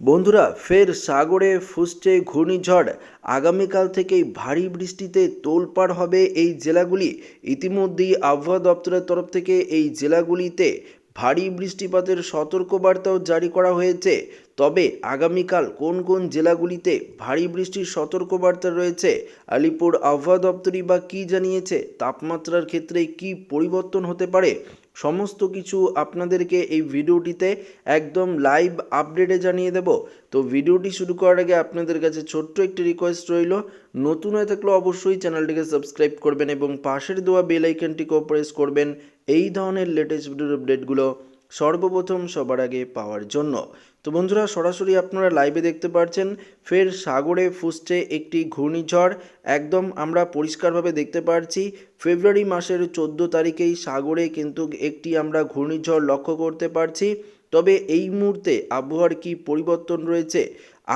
বন্ধুরা, ফের সাগরে ফুসছে ঘূর্ণিঝড়। আগামীকাল থেকেই ভারী বৃষ্টিতে তোলপাড় হবে এই জেলাগুলি। ইতিমধ্যেই আবহাওয়া দপ্তরের তরফ থেকে এই জেলাগুলিতে ভারী বৃষ্টিপাতের সতর্কবার্তাও জারি করা হয়েছে। তবে আগামীকাল কোন কোন জেলাগুলিতে ভারী বৃষ্টির সতর্কবার্তা রয়েছে, আলিপুর আবহাওয়া দপ্তরই বা কী জানিয়েছে, তাপমাত্রার ক্ষেত্রে কি পরিবর্তন হতে পারে সমস্ত কিছু আপনাদেরকে এই ভিডিওটিতে একদম লাইভ আপডেটে জানিয়ে দেব। তো ভিডিওটি শুরু করার আগে আপনাদের কাছে ছোট্ট একটি রিকোয়েস্ট রইল, নতুন হয়ে থাকলে অবশ্যই চ্যানেলটিকে সাবস্ক্রাইব করবেন এবং পাশের দেওয়া বেল আইকনটিকেও প্রেস করবেন, এই ধরনের লেটেস্ট ভিডিওর আপডেটগুলো সর্বপ্রথম সবার আগে পাওয়ার জন্য। তো বন্ধুরা, সরাসরি আপনারা লাইভে দেখতে পাচ্ছেন ফের সাগরে ফুসছে একটি ঘূর্ণিঝড়। একদম আমরা পরিষ্কারভাবে দেখতে পাচ্ছি ফেব্রুয়ারি মাসের চোদ্দ তারিখেই সাগরে কিন্তু একটি আমরা ঘূর্ণিঝড় লক্ষ্য করতে পারছি। তবে এই মুহূর্তে আবহাওয়ার কি পরিবর্তন রয়েছে?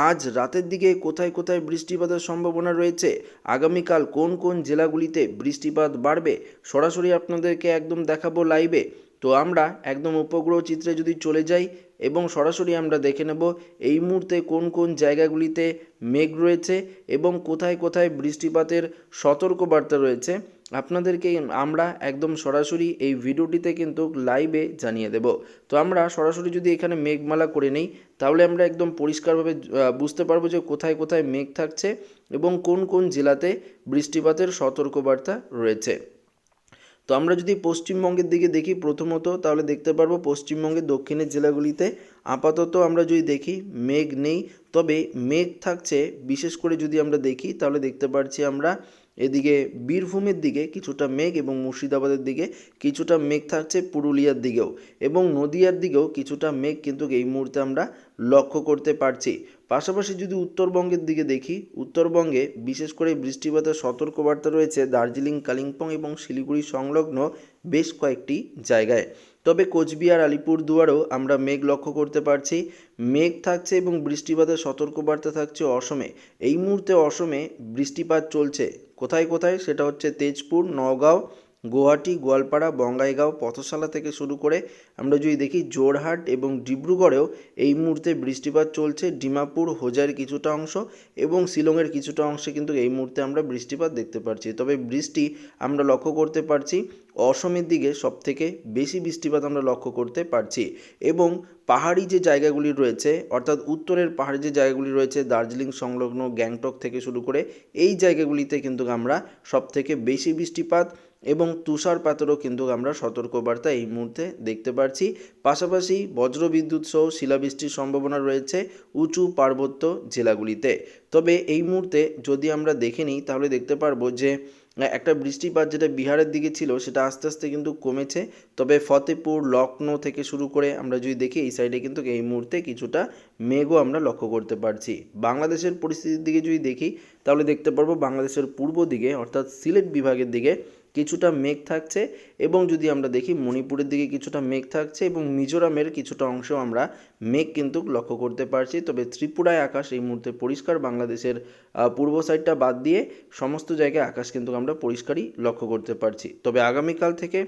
আজ রাতের দিকে কোথায় কোথায় বৃষ্টিপাতের সম্ভাবনা রয়েছে? আগামীকাল কোন কোন জেলাগুলিতে বৃষ্টিপাত বাড়বে? সরাসরি আপনাদেরকে একদম দেখাবো লাইভে তো আমরা একদম উপগ্রহ চিত্রে যদি চলে যাই এবং সরাসরি আমরা দেখে নেব এই মুহূর্তে কোন কোন জায়গাগুলিতে মেঘ রয়েছে এবং কোথায় কোথায় বৃষ্টিপাতের সতর্কবার্তা রয়েছে, আপনাদেরকে আমরা একদম সরাসরি এই ভিডিওটিতে কিন্তু লাইভে জানিয়ে দেব। তো আমরা সরাসরি যদি এখানে মেঘমালা করে নেই, তাহলে আমরা একদম পরিষ্কারভাবে বুঝতে পারব যে কোথায় কোথায় মেঘ থাকছে এবং কোন কোন জেলাতে বৃষ্টিপাতের সতর্কবার্তা রয়েছে। তো আমরা যদি পশ্চিমবঙ্গের দিকে দেখি প্রথমত, তাহলে দেখতে পারব পশ্চিমবঙ্গের দক্ষিণের জেলাগুলিতে আপাতত আমরা যদি দেখি মেঘ নেই। তবে মেঘ থাকছে, বিশেষ করে যদি আমরা দেখি, তাহলে দেখতে পাচ্ছি আমরা এদিকে বীরভূমের দিকে কিছুটা মেঘ এবং মুর্শিদাবাদের দিকে কিছুটা মেঘ থাকছে পুরুলিয়ার দিকেও এবং নদিয়ার দিকেও কিছুটা মেঘ কিন্তু এই মুহূর্তে আমরা লক্ষ্য করতে পারছি। পাশাপাশি যদি উত্তরবঙ্গের দিকে দেখি, উত্তরবঙ্গে বিশেষ করে বৃষ্টিপাতের সতর্কবার্তা রয়েছে দার্জিলিং, কালিম্পং এবং শিলিগুড়ি সংলগ্ন বেশ কয়েকটি জায়গায়। তবে কোচবিহার আলিপুর দুয়ারেও আমরা মেঘ লক্ষ্য করতে পারছি। মেঘ থাকছে এবং বৃষ্টিপাতের সতর্কবার্তা থাকছে অসমে। এই মুহূর্তে অসমে বৃষ্টিপাত চলছে। কোথায় কোথায়? সেটা হচ্ছে তেজপুর, নওগাঁও গুয়াহাটি, গোয়ালপাড়া, বঙ্গাইগাঁও পথশালা থেকে শুরু করে আমরা যদি দেখি জোরহাট এবং ডিব্রুগড়েও এই মুহূর্তে বৃষ্টিপাত চলছে। ডিমাপুর, হোজার কিছুটা অংশ এবং শিলংয়ের কিছুটা অংশে কিন্তু এই মুহূর্তে আমরা বৃষ্টিপাত দেখতে পাচ্ছি। তবে বৃষ্টি আমরা লক্ষ্য করতে পারছি, অসমের দিকে সবথেকে বেশি বৃষ্টিপাত আমরা লক্ষ্য করতে পারছি এবং পাহাড়ি যে জায়গাগুলি রয়েছে, অর্থাৎ উত্তরের পাহাড়ি যে জায়গাগুলি রয়েছে, দার্জিলিং সংলগ্ন গ্যাংটক থেকে শুরু করে এই জায়গাগুলিতে কিন্তু আমরা সবথেকে বেশি বৃষ্টিপাত এবং তুষারপাতেরও কিন্তু আমরা সতর্কবার্তা এই মুহূর্তে দেখতে পাচ্ছি পাশাপাশি বজ্রবিদ্যুৎ সহ শিলাবৃষ্টির সম্ভাবনা রয়েছে উঁচু পার্বত্য জেলাগুলিতে। তবে এই মুহূর্তে যদি আমরা দেখে নিই, তাহলে দেখতে পারব যে একটা বৃষ্টিপাত যেটা বিহারের দিকে ছিল, সেটা আস্তে আস্তে কিন্তু কমেছে। তবে ফতেপুর, লখনৌ থেকে শুরু করে আমরা যদি দেখি, এই সাইডে কিন্তু এই মুহূর্তে কিছুটা মেঘও আমরা লক্ষ্য করতে পারছি। বাংলাদেশের পরিস্থিতির দিকে যদি দেখি, তাহলে দেখতে পারব বাংলাদেশের পূর্ব দিকে, অর্থাৎ সিলেট বিভাগের দিকে কিছুটা মেঘ থাকছে এবং যদি আমরা দেখি মণিপুরের দিকে কিছুটা মেঘ থাকছে এবং মিজোরামের কিছুটা অংশ আমরা মেঘ কিন্তু লক্ষ্য করতে পারছি। তবে ত্রিপুরায় আকাশ এই মুহূর্তে পরিষ্কার, বাংলাদেশের পূর্ব সাইডটা বাদ দিয়ে সমস্ত জায়গায় আকাশ কিন্তু আমরা পরিষ্কারই লক্ষ্য করতে পারছি। তবে আগামীকাল থেকে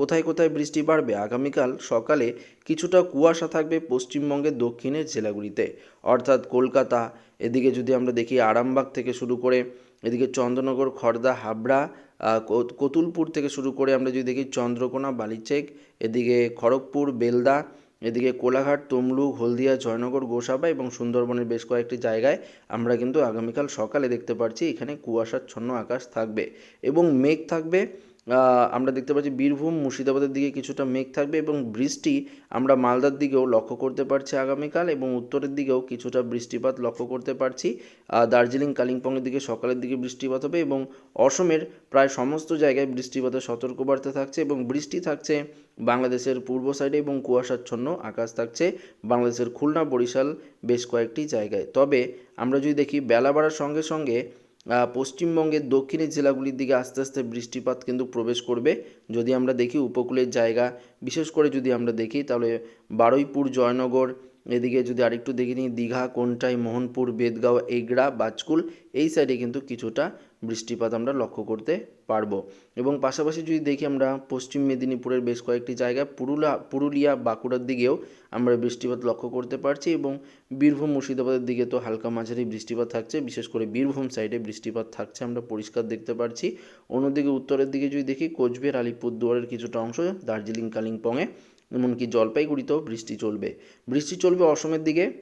কোথায় কোথায় বৃষ্টি বাড়বে? আগামীকাল সকালে কিছুটা কুয়াশা থাকবে পশ্চিমবঙ্গের দক্ষিণের জেলাগুলিতে। অর্থাৎ কলকাতা, এদিকে যদি আমরা দেখি আরামবাগ থেকে শুরু করে এদিকে চন্দ্রনগর খড়দা হাবড়া কতুলপুর থেকে শুরু করে আমরা যদি দেখি চন্দ্রকোনা, বালিচেক, এদিকে খড়গপুর, বেলদা, এদিকে কোলাঘাট, তমলুক, হলদিয়া, জয়নগর, গোসাবা এবং সুন্দরবনের বেশ কয়েকটি জায়গায় আমরা কিন্তু আগামীকাল সকালে দেখতে পারছি এখানে কুয়াশাচ্ছন্ন আকাশ থাকবে এবং মেঘ থাকবে। আমরা দেখতে পাচ্ছি বীরভূম, মুর্শিদাবাদের দিকে কিছুটা মেঘ থাকবে এবং বৃষ্টি আমরা মালদার দিকেও লক্ষ্য করতে পারছি আগামীকাল এবং উত্তরের দিকেও কিছুটা বৃষ্টিপাত লক্ষ্য করতে পারছি। দার্জিলিং, কালিম্পংয়ের দিকে সকালের দিকে বৃষ্টিপাত হবে এবং অসমের প্রায় সমস্ত জায়গায় বৃষ্টিপাতের সতর্কবার্তা থাকছে এবং বৃষ্টি থাকছে বাংলাদেশের পূর্ব সাইডে এবং কুয়াশাচ্ছন্ন আকাশ থাকছে বাংলাদেশের খুলনা, বরিশাল বেশ কয়েকটি জায়গায়। তবে আমরা যদি দেখি বেলা বাড়ার সঙ্গে সঙ্গে পশ্চিমবঙ্গের দক্ষিণের জেলাগুলির দিকে আস্তে আস্তে বৃষ্টিপাত কিন্তু প্রবেশ করবে। যদি আমরা দেখি উপকূলের জায়গা, বিশেষ করে যদি আমরা দেখি, তাহলে বারুইপুর, জয়নগর, এদিকে যদি আরেকটু দেখে নিই, দীঘা, কোনটাই, মোহনপুর বেদগাঁও এগড়া, বাজকুল, এই সাইডে কিন্তু কিছুটা বৃষ্টিপাত আমরা লক্ষ্য করতে পারব। এবং পাশাপাশি যদি দেখি আমরা, পশ্চিম মেদিনীপুরের বেশ কয়েকটি জায়গা পুরুলা, পুরুলিয়া, বাঁকুড়ার দিকেও আমরা বৃষ্টিপাত লক্ষ্য করতে পারছি এবং বীরভূম, মুর্শিদাবাদের দিকে তো হালকা মাঝারি বৃষ্টিপাত থাকছে। বিশেষ করে বীরভূম সাইডে বৃষ্টিপাত থাকছে আমরা পরিষ্কার দেখতে পারছি। অন্যদিকে উত্তরের দিকে যদি দেখি, কোচবিহার, আলিপুরদুয়ারের কিছুটা অংশ দার্জিলিং, কালিম্পংয়ে, এমনকি জলপাইগুড়িতেও বৃষ্টি চলবে। বৃষ্টি চলবে অসমের দিকে।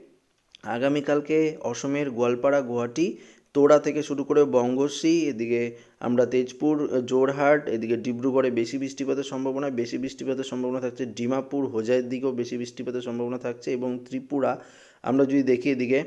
আগামীকালকে অসমের গোয়ালপাড়া, গুয়াহাটি তোড়া থেকে শুরু করে বঙ্গশ্রী এদিকে আমরা তেজপুর, জোরহাট, এদিকে ডিব্রুগড়ে বেশি বৃষ্টিপাতের সম্ভাবনা, বেশি বৃষ্টিপাতের সম্ভাবনা থাকছে ডিমাপুর হোজাইয়ের দিকেও বেশি বৃষ্টিপাতের সম্ভাবনা থাকছে এবং ত্রিপুরা, আমরা যদি দেখি এদিকে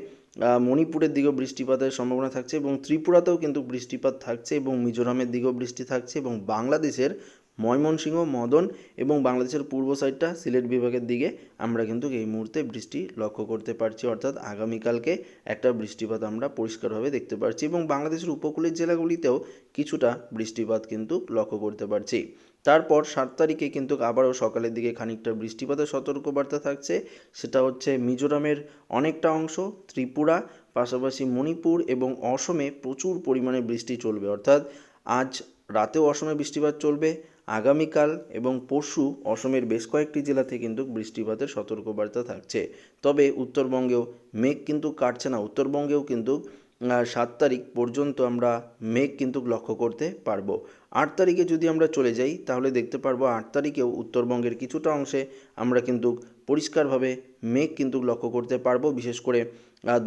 মণিপুরের দিকেও বৃষ্টিপাতের সম্ভাবনা থাকছে এবং ত্রিপুরাতেও কিন্তু বৃষ্টিপাত থাকছে এবং মিজোরামের দিকেও বৃষ্টি থাকছে এবং বাংলাদেশের ময়মনসিংহ, মদন এবং বাংলাদেশের পূর্ব সাইডটা সিলেট বিভাগের দিকে। আমরা কিন্তু এই মুহূর্তে বৃষ্টি লক্ষ্য করতে পারছি, অর্থাৎ আগামীকালকে একটা বৃষ্টিপাত আমরা পরিষ্কারভাবে দেখতে পারছি এবং বাংলাদেশের উপকূলের জেলাগুলিতেও কিছুটা বৃষ্টিপাত কিন্তু লক্ষ্য করতে পারছি। তারপর সাত তারিখে কিন্তু আবারও সকালের দিকে খানিকটা বৃষ্টিপাতের সতর্কবার্তা থাকছে। সেটা হচ্ছে মিজোরামের অনেকটা অংশ, ত্রিপুরা, পাশাপাশি মণিপুর এবং অসমে প্রচুর পরিমাণে বৃষ্টি চলবে। অর্থাৎ আজ রাতেও অসমে বৃষ্টিপাত চলবে আগামীকাল এবং পরশু অসমের বেশ কয়েকটি জেলাতে কিন্তু বৃষ্টিপাতের সতর্কবার্তা থাকছে। তবে উত্তরবঙ্গেও মেঘ কিন্তু কাটছে না। উত্তরবঙ্গেও কিন্তু সাত তারিখ পর্যন্ত আমরা মেঘ কিন্তু লক্ষ্য করতে পারব। আট তারিখে যদি আমরা চলে যাই, তাহলে দেখতে পারব আট তারিখেও উত্তরবঙ্গের কিছুটা অংশে আমরা কিন্তু পরিষ্কারভাবে মেঘ কিন্তু লক্ষ্য করতে পারব। বিশেষ করে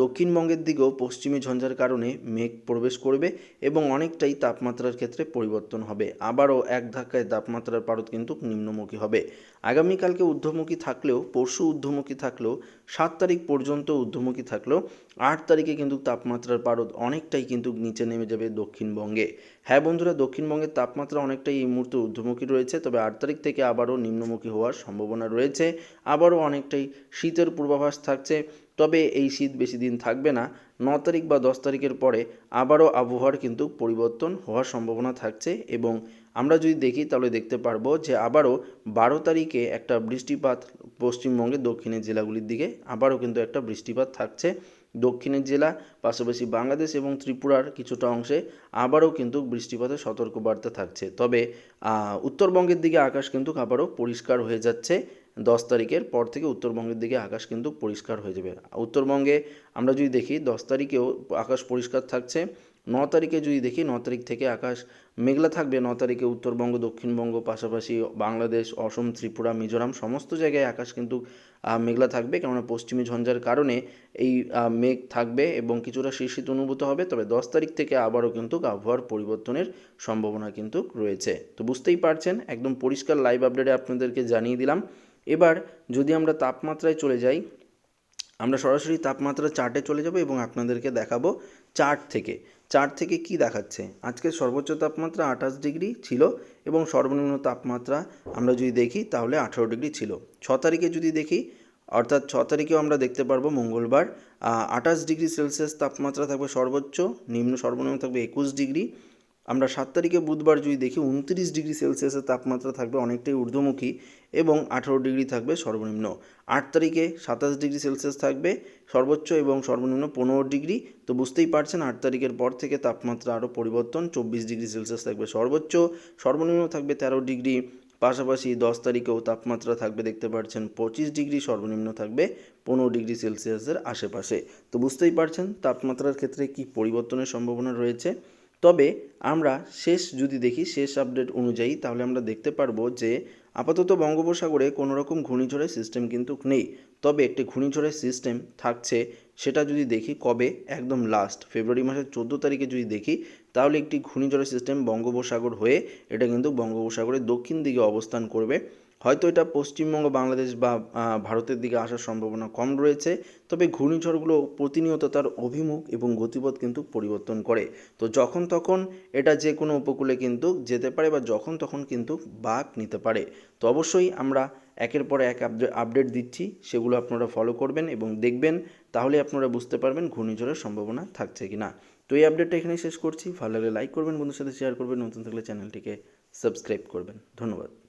দক্ষিণবঙ্গের দিকেও পশ্চিমী ঝঞ্ঝার কারণে মেঘ প্রবেশ করবে এবং অনেকটাই তাপমাত্রার ক্ষেত্রে পরিবর্তন হবে। আবারও এক ধাক্কায় তাপমাত্রার পারদ কিন্তু নিম্নমুখী হবে। আগামীকালকে ঊর্ধ্বমুখী থাকলেও, পরশু ঊর্ধ্বমুখী থাকলেও, সাত তারিখ পর্যন্ত ঊর্ধ্বমুখী থাকলেও, আট তারিখে কিন্তু তাপমাত্রার পারদ অনেকটাই কিন্তু নিচে নেমে যাবে দক্ষিণবঙ্গে। হ্যাঁ বন্ধুরা, দক্ষিণবঙ্গের তাপমাত্রা অনেকটাই এই মুহূর্তে ঊর্ধ্বমুখী রয়েছে, তবে আট তারিখ থেকে আবারও নিম্নমুখী হওয়ার সম্ভাবনা রয়েছে। আবারও অনেকটাই শীতের পূর্বাভাস থাকছে। তবে এই শীত বেশি দিন থাকবে না। ন তারিখ বা দশ তারিখের পরে আবারও আবহাওয়ার কিন্তু পরিবর্তন হওয়ার সম্ভাবনা থাকছে এবং আমরা যদি দেখি তাহলে দেখতে পারব যে আবারও বারো তারিখে একটা বৃষ্টিপাত পশ্চিমবঙ্গের দক্ষিণের জেলাগুলির দিকে আবারও কিন্তু একটা বৃষ্টিপাত থাকছে। দক্ষিণের জেলা, পাশাপাশি বাংলাদেশ এবং ত্রিপুরার কিছুটা অংশে আবারও কিন্তু বৃষ্টিপাতের সতর্কবার্তা থাকছে। তবে উত্তরবঙ্গের দিকে আকাশ কিন্তু আবারও পরিষ্কার হয়ে যাচ্ছে দশ তারিখের পর থেকে উত্তরবঙ্গের দিকে আকাশ কিন্তু পরিষ্কার হয়ে যাবে। উত্তরবঙ্গে আমরা যদি দেখি, দশ তারিখেও আকাশ পরিষ্কার থাকছে। ন তারিখে যদি দেখি, ন তারিখ থেকে আকাশ মেঘলা থাকবে। ন তারিখে উত্তরবঙ্গ, দক্ষিণবঙ্গ, পাশাপাশি বাংলাদেশ, অসম, ত্রিপুরা, মিজোরাম সমস্ত জায়গায় আকাশ কিন্তু মেঘলা থাকবে। কেননা পশ্চিমী ঝঞ্ঝার কারণে এই মেঘ থাকবে এবং কিছুটা শীত অনুভূত হবে। তবে দশ তারিখ থেকে আবারও কিন্তু আবহাওয়ার পরিবর্তনের সম্ভাবনা কিন্তু রয়েছে। তো বুঝতেই পারছেন, একদম পরিষ্কার লাইভ আপডেটে আপনাদেরকে জানিয়ে দিলাম। এবার যদি আমরা তাপমাত্রায় চলে যাই, আমরা সরাসরি তাপমাত্রা চার্টে চলে যাব এবং আপনাদেরকে দেখাবো চার্ট থেকে। চার্ট থেকে কি দেখাচ্ছে? আজকে সর্বোচ্চ তাপমাত্রা আঠাশ ডিগ্রি ছিল এবং সর্বনিম্ন তাপমাত্রা আমরা যদি দেখি, তাহলে আঠারো ডিগ্রি ছিল। ছ তারিখে যদি দেখি, অর্থাৎ ছ তারিখেও আমরা দেখতে পারব মঙ্গলবার আঠাশ ডিগ্রি সেলসিয়াস তাপমাত্রা থাকবে সর্বোচ্চ, নিম্ন সর্বনিম্ন থাকবে একুশ ডিগ্রি আমরা সাত তারিখে বুধবার যদি দেখি উনত্রিশ ডিগ্রি সেলসিয়াসের তাপমাত্রা থাকবে অনেকটাই ঊর্ধ্বমুখী এবং আঠারো ডিগ্রি থাকবে সর্বনিম্ন। আট তারিখে সাতাশ ডিগ্রি সেলসিয়াস থাকবে সর্বোচ্চ এবং সর্বনিম্ন পনেরো ডিগ্রি। তো বুঝতেই পারছেন, আট তারিখের পর থেকে তাপমাত্রা আরও পরিবর্তন, চব্বিশ ডিগ্রি সেলসিয়াস থাকবে সর্বোচ্চ, সর্বনিম্ন থাকবে তেরো ডিগ্রি। পাশাপাশি দশ তারিখেও তাপমাত্রা থাকবে, দেখতে পাচ্ছেন পঁচিশ ডিগ্রি, সর্বনিম্ন থাকবে পনেরো ডিগ্রি সেলসিয়াসের আশেপাশে। তো বুঝতেই পারছেন তাপমাত্রার ক্ষেত্রে কি পরিবর্তনের সম্ভাবনা রয়েছে। তবে আমরা শেষ যদি দেখি, শেষ আপডেট অনুযায়ী, তাহলে আমরা দেখতে পারব যে আপাতত বঙ্গোপসাগরে কোনো রকম ঘূর্ণিঝড়ের সিস্টেম কিন্তু নেই। তবে একটি ঘূর্ণিঝড়ের সিস্টেম থাকছে, সেটা যদি দেখি কবে? একদম লাস্ট ফেব্রুয়ারি মাসের চোদ্দ তারিখে যদি দেখি, তাহলে একটি ঘূর্ণিঝড়ের সিস্টেম বঙ্গোপসাগর হয়ে, এটা কিন্তু বঙ্গোপসাগরের দক্ষিণ দিকে অবস্থান করবে। হয়তো এটা পশ্চিমবঙ্গ, বাংলাদেশ বা ভারতের দিকে আসার সম্ভাবনা কম রয়েছে। তবে ঘূর্ণিঝড়গুলো প্রতিনিয়ত তার অভিমুখ এবং গতিপথ কিন্তু পরিবর্তন করে। তো যখন তখন এটা যে কোনো উপকূলে কিন্তু যেতে পারে বা যখন তখন কিন্তু বাঘ নিতে পারে। তো অবশ্যই আমরা একের পর এক আপডে- আপডেট দিচ্ছি, সেগুলো আপনারা ফলো করবেন এবং দেখবেন, তাহলে আপনারা বুঝতে পারবেন ঘূর্ণিঝড়ের সম্ভাবনা থাকছে কি না তো এই আপডেটটা এখানেই শেষ করছি। ভালো লাগলে লাইক করবেন, বন্ধুর সাথে শেয়ার করবেন, নতুন থাকলে চ্যানেলটিকে সাবস্ক্রাইব করবেন। ধন্যবাদ।